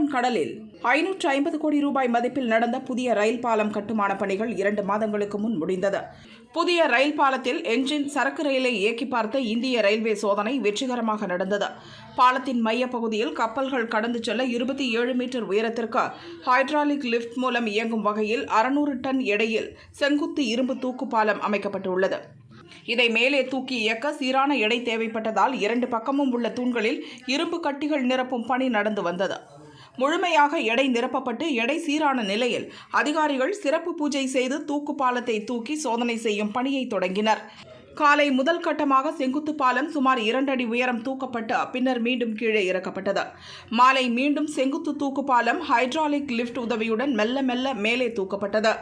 பாம்பன் கடலில் ஐநூற்று ஐம்பது கோடி ரூபாய் மதிப்பில் நடந்த புதிய ரயில் பாலம் கட்டுமான பணிகள் இரண்டு மாதங்களுக்கு முன் முடிந்தது. புதிய ரயில் பாலத்தில் என்ஜின் சரக்கு ரயிலை இயக்கி பார்த்த இந்திய ரயில்வே சோதனை வெற்றிகரமாக நடந்தது. பாலத்தின் மையப்பகுதியில் கப்பல்கள் கடந்து செல்ல இருபத்தி ஏழு மீட்டர் உயரத்திற்கு ஹைட்ராலிக் லிஃப்ட் மூலம் இயங்கும் வகையில் அறுநூறு டன் எடையில் செங்குத்து இரும்பு தூக்கு பாலம் அமைக்கப்பட்டுள்ளது. இதை மேலே தூக்கி இயக்க சீரான எடை தேவைப்பட்டதால் இரண்டு பக்கமும் உள்ள தூண்களில் இரும்பு கட்டிகள் நிரப்பும் பணி நடந்து வந்தது. முழுமையாக எடை நிரப்பப்பட்டு எடை சீரான நிலையில் அதிகாரிகள் சிறப்பு பூஜை செய்து தூக்கு பாலத்தை தூக்கி சோதனை செய்யும் பணியை தொடங்கினர். காலை முதல் கட்டமாக செங்குத்து பாலம் சுமார் இரண்டு அடி உயரம் தூக்கப்பட்டு பின்னர் மீண்டும் கீழே இறக்கப்பட்டது. மாலை மீண்டும் செங்குத்து தூக்கு பாலம் ஹைட்ராலிக் லிஃப்ட் உதவியுடன் மெல்ல மெல்ல மேலே தூக்கப்பட்டது.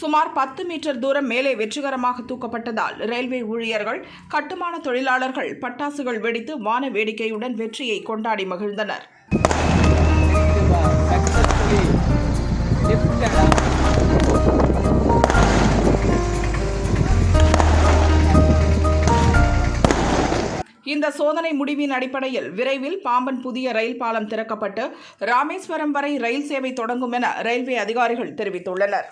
சுமார் பத்து மீட்டர் தூரம் மேலே வெற்றிகரமாக தூக்கப்பட்டதால் ரயில்வே ஊழியர்கள் கட்டுமான தொழிலாளர்கள் பட்டாசுகள் வெடித்து வான வேடிக்கையுடன் வெற்றியை கொண்டாடி மகிழ்ந்தனர். இந்த சோதனை முடிவின் அடிப்படையில் விரைவில் பாம்பன் புதிய ரயில் பாலம் திறக்கப்பட்டு ராமேஸ்வரம் வரை ரயில் சேவை தொடங்கும் என ரயில்வே அதிகாரிகள் தெரிவித்துள்ளனர்.